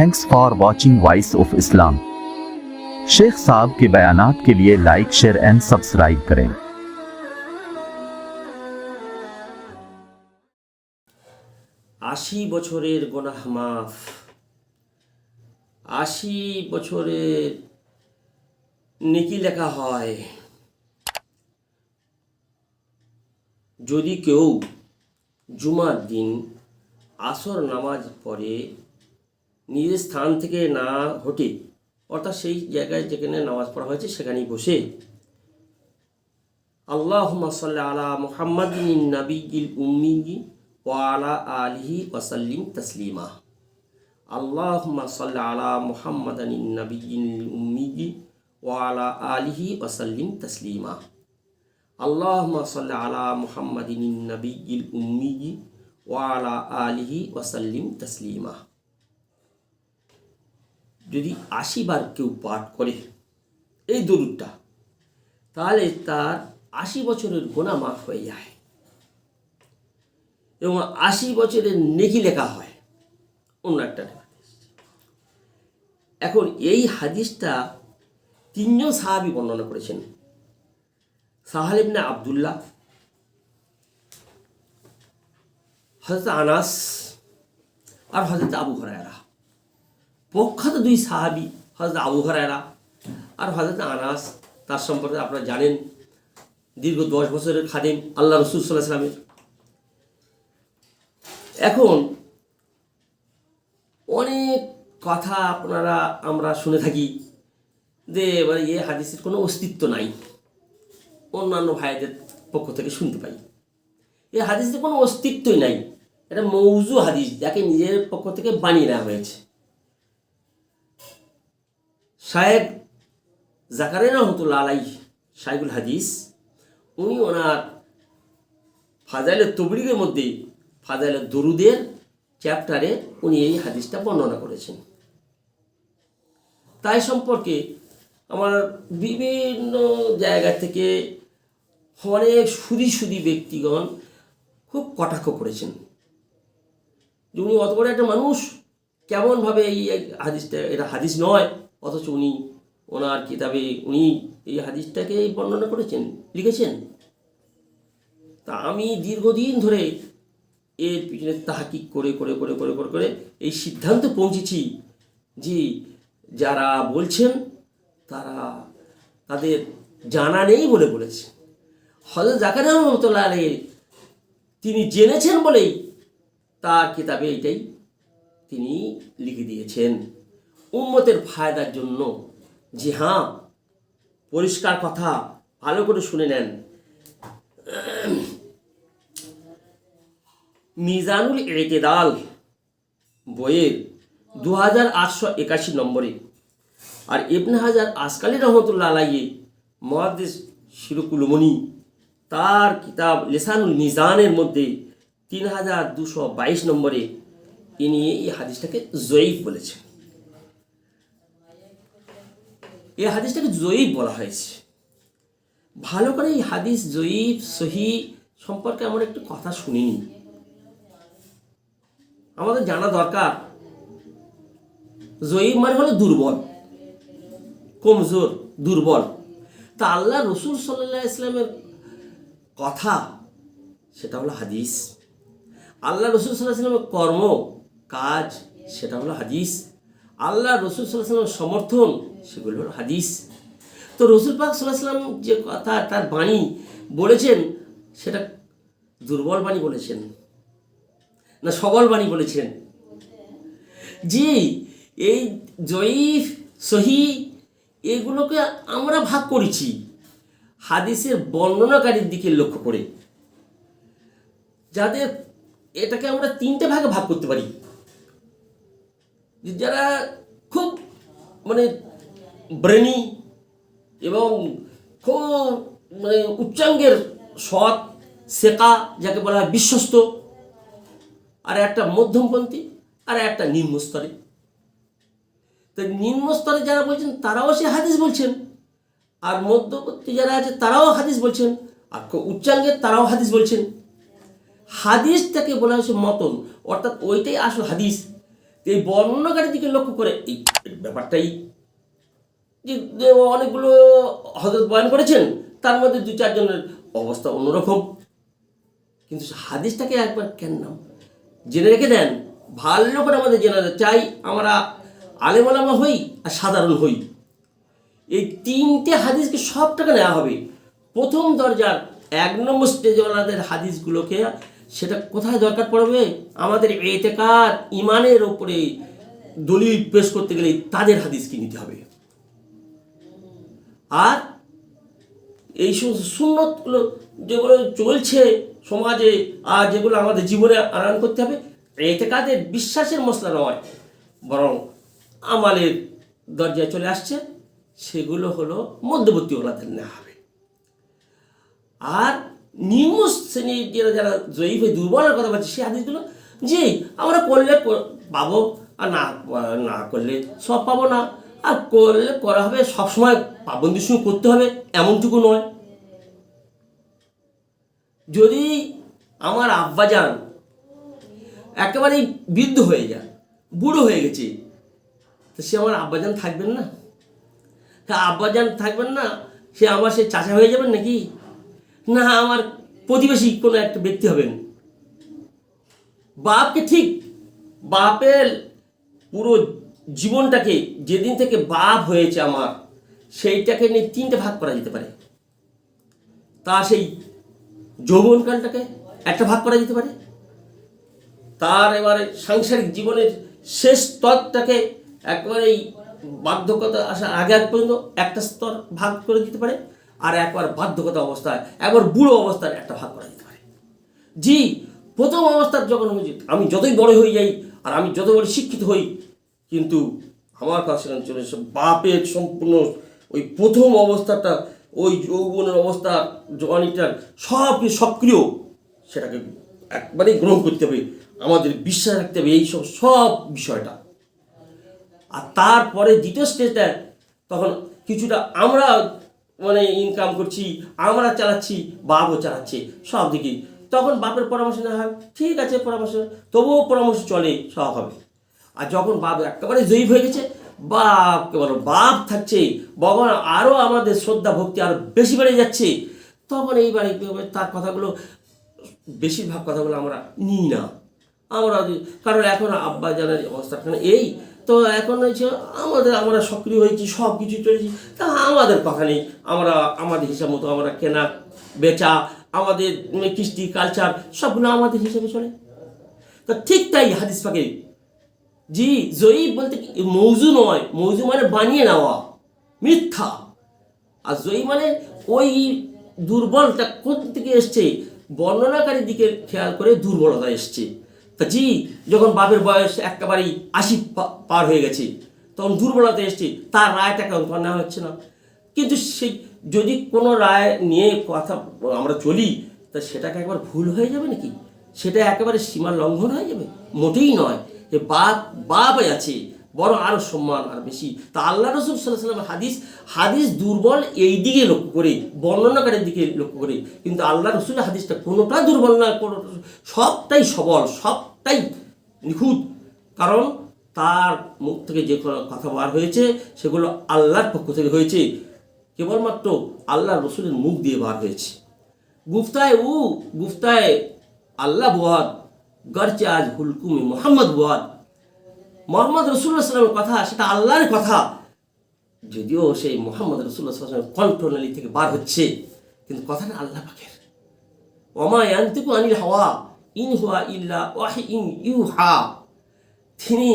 thanks for watching voice of Islam Sheikh साहब के बयानात के लिए लाइक शेयर एंड सब्सक्राइब करें আশি বছরের গোনাহ মাফ আশি বছরের নেকি লেখা হয় যদি কেউ জুমার দিন আসর নামাজ পড়ে নিজের স্থান থেকে না হটে অর্থাৎ সেই জায়গায় যেখানে নামাজ পড়া হয়েছে সেখানেই বসে। আল্লাহুম্মা সাল্লি আলা মুহাম্মাদিন নাবিয়িল উম্মি ওয়া আলা আলিহি ওয়া সাল্লিম তাসলিমা। আল্লাহুম্মা আলা মুহাম্মাদিন নাবিয়িল উম্মি ওয়া আলা আলিহি ওয়া সাল্লিম তাসলিমা। আল্লাহুম্মা আলা মুহাম্মাদিন নাবিয়িল উম্মি ওয়া আলা আলিহি ওয়া সাল্লিম তাসলিমা। যদি আশি বার কেউ পাঠ করে এই দরুদটা, তাহলে তার আশি বছরের গোনা মাফ হয়ে যায়। এবং আশি বছরের নেকি লেখা হয়। অন্য একটা এখন এই হাদিসটা তিনজন সাহাবি বর্ণনা করেছেন। সাহালিবনে আবদুল্লাহ হজরত আনাস আর হজরত আবু হরায়রা। প্রখ্যাত দুই সাহাবি হজরত আবু হরায়রা আর হজরত আনাস। তার সম্পর্কে আপনারা জানেন, দীর্ঘ দশ বছরের খাদেম আল্লাহ রসুল সাল্লাহ সাল্লামের এখন অনেক কথা আপনারা, আমরা শুনে থাকি যে এবারে এ হাদিসের কোনো অস্তিত্ব নাই। অন্যান্য ভাইদের পক্ষ থেকে শুনতে পাই। এ হাদিসের কোনো অস্তিত্বই নাই। এটা মৌজু হাদিস যাকে নিজের পক্ষ থেকে বানিয়ে নেওয়া হয়েছে। শায়েক জাকারিয়া রহমতুল্লাহ আলাই শাইকুল হাদিস, উনি ওনার ফাজাইলের তবরিগের মধ্যে ফাজাইলের দরুদের চ্যাপ্টারে উনি এই হাদিসটা বর্ণনা করেছেন। তাই সম্পর্কে আমার বিভিন্ন জায়গা থেকে অনেক সুদি সুদি ব্যক্তিগণ খুব কটাক্ষ করেছেন উনি অত বড় একটা মানুষ, কেমনভাবে এই হাদিসটা, এটা হাদিস নয়। অথচ উনি ওনার কিতাবে, উনি এই হাদিসটাকে বর্ণনা করেছেন, লিখেছেন। তা আমি দীর্ঘদিন ধরে এর পিছনে তাহাকিক করে করে করে করে করে করে এই সিদ্ধান্তে পৌঁছেছি যে যারা বলছেন তারা তাদের জানা নেই বলে বলেছে। হজরত জাকার রহমতুল্লাহ তিনি জেনেছেন বলেই তার কিতাবে এটাই তিনি লিখে দিয়েছেন। উম্মতের ফায়দার জন্য যে হ্যাঁ পরিষ্কার কথা, ভালো করে শুনে নেন। মিজানুল এতেদাল বইয়ের দু হাজার আটশো একাশি নম্বরে আর ইবনে হাজার আসকালি রহমতুল্লাহ আলাইয়ে মহাদেশ শিরকুলমণি তার কিতাব লেসানুল মিজানের মধ্যে তিন হাজার দুশো বাইশ নম্বরে তিনি এই হাদিসটাকে জয়ীফ বলেছেন। এই হাদিসটাকে জয়ীব বলা হয়েছে। ভালো করে এই হাদিস জয়ীফ সহি সম্পর্কে আমরা একটু কথা শুনিনি। আমাদের জানা দরকার। জয়ীব মানে হলো দুর্বল, কমজোর, দুর্বল। তা আল্লাহ রসুল সাল্লাহ ইসলামের কথা, সেটা হলো হাদিস। আল্লাহ রসুল সাল্লাহ ইসলামের কর্ম, কাজ, সেটা হলো হাদিস। আল্লাহ রসুল সাল্লাহ সাল্লামের সমর্থন, সেগুলো হলো হাদিস। তো রসুল পাক সাল্লাহ সাল্লাম যে কথা, তার বাণী বলেছেন, সেটা দুর্বল বাণী বলেছেন, না সবল বাণী বলেছেন। জি, এই জয়ীফ, সহি, এগুলোকে আমরা ভাগ করেছি। হাদিসের বর্ণনাকারীর দিকে লক্ষ্য করে। যাদের এটাকে আমরা তিনটে ভাগে ভাগ করতে পারি। যারা খুব মানে ব্রেনি এবং খুব মানে উচ্চাঙ্গের সৎ শেখা যাকে বলা হয় বিশ্বস্ত, আর একটা মধ্যমপন্থী, আর একটা নিম্ন স্তরে। তো নিম্ন স্তরে যারা বলছেন, তারাও সে হাদিস বলছেন। আর মধ্যবর্তী যারা আছে, তারাও হাদিস বলছেন। আর উচ্চাঙ্গের, তারাও হাদিস বলছেন। হাদিসটাকে বলা হয়েছে মতন, অর্থাৎ ওইটাই আসল হাদিস। এই বর্ণনাকারীর দিকে লক্ষ্য করে এই ব্যাপারটাই যে অনেকগুলো হজরত বয়ান করেছেন, তার মধ্যে দু চারজনের অবস্থা অন্যরকম। কিন্তু হাদিসটাকে একবার কেন নাম জেনে রেখে দেন, ভালো করে আমাদের জেনে চাই, আমরা আলেমালামা হই আর সাধারণ হই। এই তিনটে হাদিসকে সব টাকা নেওয়া হবে। প্রথম দরজার এক নম্বর স্টেজওয়ালাদের হাদিসগুলোকে সেটা কোথায় দরকার পড়বে? আমাদের এতেকার ইমানের ওপরে দলিল পেশ করতে গেলে তাদের হাদিসকে নিতে হবে? আর এই সমস্ত সুন্নতগুলো যেগুলো চলছে সমাজে, আর যেগুলো আমাদের জীবনে আনয়ন করতে হবে এতে কাদের বিশ্বাসের মশলা নয়, বরং আমাদের দরজায় চলে আসছে। সেগুলো হলো মধ্যবর্তী ওলাদের নেওয়া হবে। আর নিম্ন শ্রেণির যারা যারা জয়ীফ দুর্বলের কথা বলছে সেই হাদিসগুলো যে আমরা করলে পাবো, আর না না করলে সব পাবো না। আর করলে করা হবে, সবসময় পাবন্দির সঙ্গে করতে হবে, এমনটুকু নয়। যদি আমার আব্বাজান একেবারেই বৃদ্ধ হয়ে যায় বুড়ো হয়ে গেছে, তো সে আমার আব্বাজান থাকবেন না? হ্যাঁ আব্বাজান থাকবেন না, সে আমার সে চাচা হয়ে যাবেন নাকি? না, আমার প্রতিবেশী কোনো একটা ব্যক্তি হবেন। বাপকে ঠিক, বাপের পুরো জীবনটাকে যেদিন থেকে বাপ হয়েছে আমার, সেইটাকে নিয়ে তিনটে ভাগ করা যেতে পারে। তা সেই যৌবনকালটাকে একটা ভাগ করা যেতে পারে। তার এবারে সাংসারিক জীবনের শেষ স্তরটাকে একবারেই বার্ধকতা আসার আগে আগ পর্যন্ত একটা স্তর ভাগ করে দিতে পারে। আর একবার বার্ধকতা অবস্থায়, একবার বুড়ো অবস্থায় একটা ভাগ করা যেতে পারে। জি, প্রথম অবস্থার যখন উচিত আমি যতই বড় হয়ে যাই, আর আমি যত বড় শিক্ষিত হই, কিন্তু আমার কাছে চলে এসে বাপের সম্পূর্ণ ওই প্রথম অবস্থাটা, ওই যৌবনের অবস্থা জওয়ানিটার সব সক্রিয়, সেটাকে একবারেই গ্রহণ করতে হবে। আমাদের বিশ্বাস রাখতে হবে এই সব সব বিষয়টা। আর তারপরে দ্বিতীয় স্টেজটা তখন কিছুটা আমরা মানে ইনকাম করছি, আমরা চালাচ্ছি, বাপও চালাচ্ছে, সব দিকেই। তখন বাপের পরামর্শ না হয়, ঠিক আছে পরামর্শ, তবুও পরামর্শ চলে, সব হবে। আর যখন বাপ একেবারে জয়ী হয়ে গেছে, বাপ কেবল বাপ থাকছে, ভগবান আরও আমাদের শ্রদ্ধা, ভক্তি আরও বেশি বেড়ে যাচ্ছে, তখন এইবারে তার কথাগুলো, বেশিরভাগ কথাগুলো আমরা নিই না। আমরা কারণ এখন আব্বা জানার অবস্থা এই তো এখন হচ্ছে আমাদের আমরা সক্রিয় হয়েছি সব কিছু চলেছি। তা আমাদের কথা নেই। আমরা আমাদের হিসাব মতো আমরা কেনা, বেচা, আমাদের কৃষ্টি কালচার সবগুলো আমাদের হিসাবে চলে। তা ঠিক তাই হাদিস পাকে জি জয়ী বলতে মৌজু নয়। মৌজু মানে বানিয়ে নেওয়া, মিথ্যা। আর জয়ী মানে ওই দুর্বলটা কোন থেকে এসছে? বর্ণনাকারীর দিকে খেয়াল করে দুর্বলতা এসছে। তা জি, যখন বাপের বয়স একেবারেই আশি পার হয়ে গেছে, তখন দুর্বলতা এসছে, তার রায়টাকে অন্তর নেওয়া হচ্ছে না। কিন্তু সেই, যদি কোনো রায় নিয়ে কথা আমরা চলি, তা সেটাকে একবার ভুল হয়ে যাবে নাকি? সেটা একেবারে সীমা লঙ্ঘন হয়ে যাবে? মোটেই নয়। যে বাপ বাপ আছে বড় আরও সম্মান আর বেশি। তা আল্লাহ রসুল সাল্লাহ হাদিস হাদিস দুর্বল এই দিকে লক্ষ্য করে, বর্ণনাকারের দিকে লক্ষ্য করে, কিন্তু আল্লাহ রসুলের হাদিসটা কোনোটা দুর্বল নয় কোনো সবটাই সবল সবটাই নিখুঁত। কারণ তার মুখ থেকে যে কথা বার হয়েছে, সেগুলো আল্লাহর পক্ষ থেকে হয়েছে। কেবলমাত্র আল্লাহ রসুলের মুখ দিয়ে বার হয়েছে। গুফতায় উ, গুফতায় আল্লাহ বুয়াদ গরচে আজ হুলকুমি মোহাম্মদ বুয়াদ। মোহাম্মদ রসুল্লাহ সাল্লামের কথা, সেটা আল্লাহর কথা। যদিও সেই মোহাম্মদ রসুল্লাহ সাল্লামের কণ্ঠনালী থেকে বার হচ্ছে, কিন্তু কথাটা আল্লাহ পাখের ওমা ইয়ান্তিকু আনিল হাওয়া ইন হুয়া ইল্লা ওয়াহি ইন ইউহা। তিনি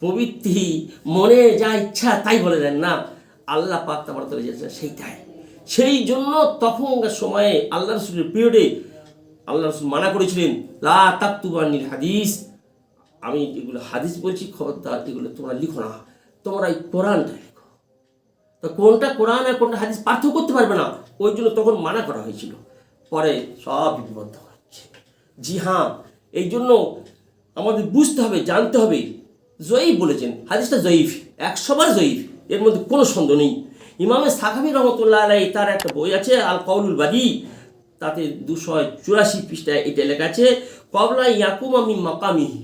প্রবৃত্তি, মনে যা ইচ্ছা তাই বলে দেন না। আল্লাহ পাক তাবার তলে যেটা সেইটাই। সেই জন্য তখনকার সময়ে আল্লাহ রসুলের পিরিয়ডে আল্লাহ রসুল মানা করেছিলেন, লা তাক্তুবানিল হাদিস। আমি এগুলো হাদিস বলছি, খবরদার, এগুলো তোমরা লিখো না। তোমরা এই কোরআনটা লিখো। তো কোনটা কোরআন আর কোনটা হাদিস পার্থক্য করতে পারবে না, ওই জন্য তখন মানা করা হয়েছিল। পরে সব বিপদ জি হ্যাঁ এই জন্য আমাদের বুঝতে হবে, জানতে হবে। জয়ীফ বলেছেন, হাদিসটা জয়ীফ একশোবার জয়ীফ, এর মধ্যে কোনো সন্দেহ নেই। ইমামে সাখাবি রহমতুল্লাহ আলাই তার একটা বই আছে আল কৌলুল বাদি, তাতে দুশো চুরাশি পৃষ্ঠায় এটা লেখা আছে কবলা ইয়াকুম আমি মাকামিহি।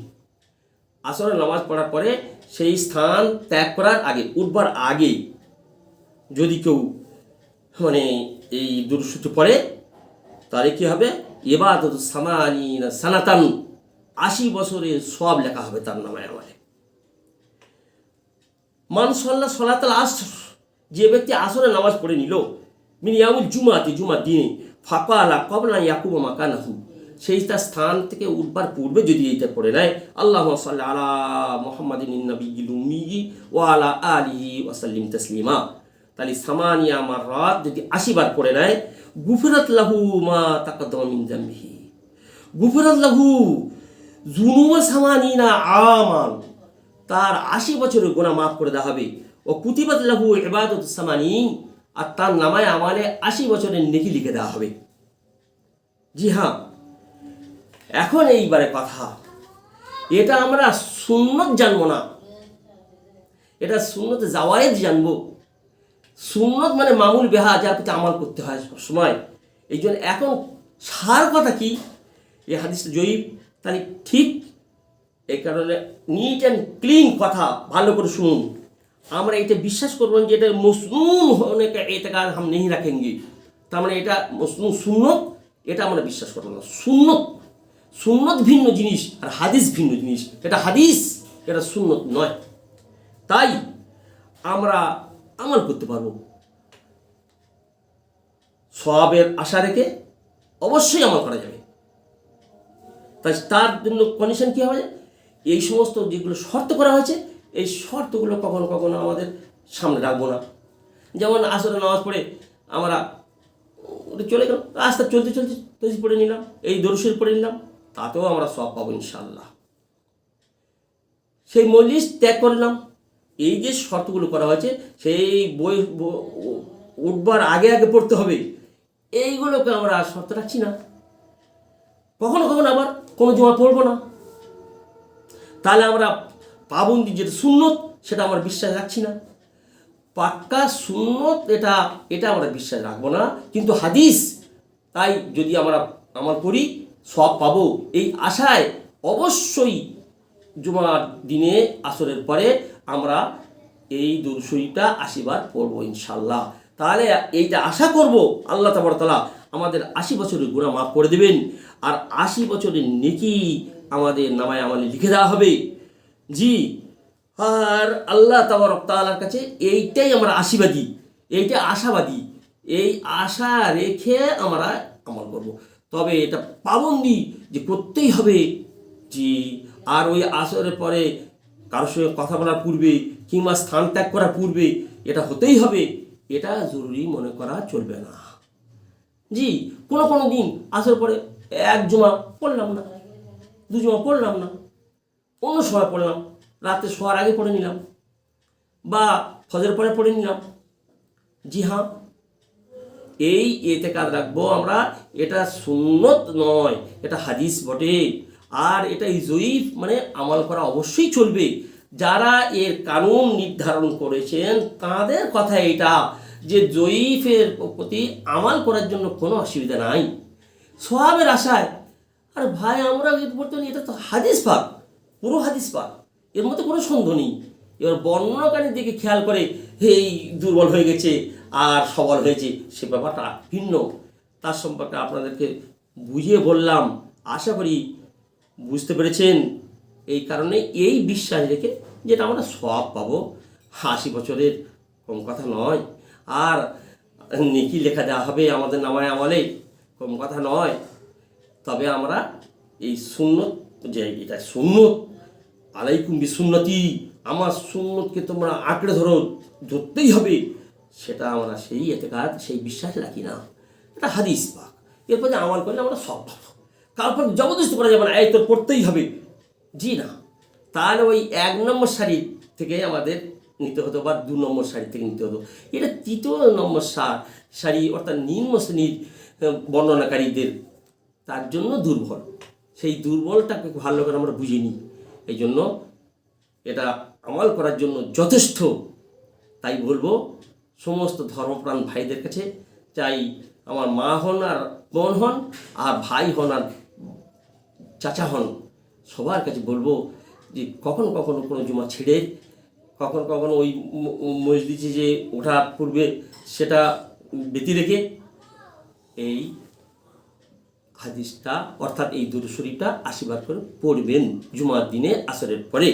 আসরের নামাজ পড়ার পরে সেই স্থান ত্যাগ করার আগে, উঠবার আগে যদি কেউ মানে এই দুরুসুটি পড়ে, তাহলে কী হবে? এবাদত সামানি না আশি বছরের সব লেখা হবে তার নামায় আমারে মানসল্লা সলাতাল আসর, যে ব্যক্তি আসরে নামাজ পড়ে নিল মিনিয়ামুল জুমাতে, জুমার দিনে ফাঁকা আলা কবলা ইয়াকুব মাকানাহু, সেই তার স্থান থেকে উঠবার পূর্বে যদি এইটা পড়ে নেয় আল্লাহ সাল্লাহ আলা মোহাম্মদিন নবী ও আলা আলিহি ওয়াসাল্লিম তসলিমা। তাহলে সামানিয়া আমার রাত যদি আশিবার পড়ে নেয়, গুফরাত লাহু মা তাকাদ্দামা মিন জামবিহি। গুফরাত লাহু জুনুবা সামানিনা আমান, তার আশি বছরের গোনা মাফ করে দেওয়া হবে। ও কুতিবাত লাহু ইবাদত সামানি, আর তার নামায় আমালে আশি বছরের নেকি লিখে দেওয়া হবে। জি হ্যাঁ এখন এইবারে কথা। এটা আমরা সুন্নত জানব না। এটা সুন্নত জাওয়ায়েদ জানব। সুন্নত মানে মামুল বেহা যার প্রতি আমাল করতে হয় সবসময়। এই জন্য এখন সার কথা কি? এই হাদিস জয়ীব। তাহলে ঠিক এই কারণে নিট অ্যান্ড ক্লিন কথা ভালো করে শুনুন। আমরা এটা বিশ্বাস করব যে এটা মসনুন অনেক এতেকার হাম নেই রাখেঙ্গে তার মানে এটা মসনুন সুন্নত, এটা আমরা বিশ্বাস করব না। সুন্নত সুন্নত ভিন্ন জিনিস আর হাদিস ভিন্ন জিনিস। এটা হাদিস, এটা সুন্নত নয়। তাই আমরা আমল করতে পারব। সবের আশা রেখে অবশ্যই আমল করা যাবে। তাই তার জন্য কন্ডিশন কী হবে? এই সমস্ত যেগুলো শর্ত করা হয়েছে, এই শর্তগুলো কখনো কখনো আমাদের সামনে রাখব না। যেমন আসলে নামাজ পড়ে আমরা চলে গেলাম, রাস্তা চলতে চলতে তসি পড়ে নিলাম, এই দরুশের পড়ে নিলাম, তাতেও আমরা সব পাবো ইনশাল্লাহ সেই মজলিস ত্যাগ করলাম এই যে শর্তগুলো করা হয়েছে, সেই বই উঠবার আগে আগে পড়তে হবে। এইগুলোকে আমরা শর্ত রাখছি না। কখনো কখনো আবার কোনো জমা পড়ব না। তাহলে আমরা পাবন্দি যেটা সুন্নত, সেটা আমরা বিশ্বাস রাখছি না। পাক্কা সুন্নত এটা এটা আমরা বিশ্বাস রাখব না। কিন্তু হাদিস, তাই যদি আমরা আমার করি, সব পাবো। এই আশায় অবশ্যই জুমার দিনে, আসরের পরে আমরা এই দুরশরীটা আশীর্বাদ পড়ব ইনশাল্লাহ তাহলে এইটা আশা করব, আল্লাহ তালা আমাদের আশি বছরের গুণা মাফ করে দেবেন। আর আশি বছরের নেকি আমাদের নামায় আমালে লিখে দেওয়া হবে। জি, আর আল্লাহ তাবারক তাআলার কাছে এইটাই আমরা আশীর্বাদী, এইটা আশাবাদী, এই আশা রেখে আমরা আমল করব। তবে এটা পাবন্দি যে করতেই হবে। জি। আর ওই আসরের পরে কারোর সঙ্গে কথা বলার পূর্বে কিংবা স্থান ত্যাগ করার পূর্বে এটা হতেই হবে, এটা জরুরি মনে করা চলবে না। জি, কোনো কোনো দিন আসার পরে এক জমা পড়লাম না, দু জমা পড়লাম না, অন্য সময় পড়লাম, রাতে শোয়ার আগে পড়ে নিলাম বা ফজর পরে পড়ে নিলাম। জি হ্যাঁ এই এতে কাজ রাখব আমরা, এটা সুন্নত নয়, এটা হাদিস বটে। আর এটা জয়ীফ মানে আমল করা অবশ্যই চলবে। যারা এর কানুন নির্ধারণ করেছেন, তাদের কথা এটা যে জয়ীফের প্রতি আমাল করার জন্য কোনো অসুবিধা নাই। সোহাবের আশায়, আর ভাই, আমরা বলতে এটা তো হাদিস পাক, পুরো হাদিস পাক, এর মধ্যে কোনো সন্দেহ নেই। এবার বর্ণনাকারীর দিকে খেয়াল করে এই দুর্বল হয়ে গেছে, আর সবল হয়েছে, সে ব্যাপারটা ভিন্ন। তার সম্পর্কে আপনাদেরকে বুঝিয়ে বললাম। আশা করি বুঝতে পেরেছেন? এই কারণে এই বিশ্বাস রেখে যেটা আমরা সব পাবো, আশি বছরের কম কথা নয়। আর নেকি লেখা দেওয়া হবে আমাদের নামায় আমলে, কম কথা নয়। তবে আমরা এই সুন্নত যে এটা সুন্নত, আলাইকুম বিসুন্নতি, আমার সুন্নতকে তোমরা আঁকড়ে ধরো, ধরতেই হবে। সেটা আমরা সেই এতেকাত, সেই বিশ্বাস রাখি না। এটা হাদিস পাক। এরপর যে আমল করলে আমরা সব পাবো। কারপর জবরদস্তি করা যাবে না, এই তোর পড়তেই হবে। জি না। তাহলে ওই এক নম্বর শাড়ি থেকে আমাদের নিতে হতো বা দু নম্বর শাড়ি থেকে নিতে হতো। এটা তৃতীয় নম্বর শাড়ি অর্থাৎ নিম্ন শ্রেণির বর্ণনাকারীদের, তার জন্য দুর্বল। সেই দুর্বলটাকে ভালো করে আমরা বুঝে নিই। এই জন্য এটা আমল করার জন্য যথেষ্ট। তাই বলব, সমস্ত ধর্মপ্রাণ ভাইদের কাছে চাই, আমার মা হন আর বোন হন, আর ভাই হন আর চাচা হন, সবার কাছে বলব যে কখন কখনো কোনো জুমা ছেড়ে, কখন কখনো ওই মসজিদে যে ওঠা পূর্বে সেটা ব্যতি রেখে এই হাদিসটা, অর্থাৎ এই দুরু শরীফটা আশীর্বাদ করে পড়বেন জুমার দিনে আসরের পরে।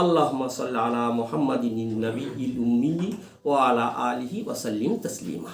আল্লাহ সাল্লাহ আলা মোহাম্মদিন নবী ইল উম্মি ও আলা আলিহি ওয়াসাল্লিম তসলিমা।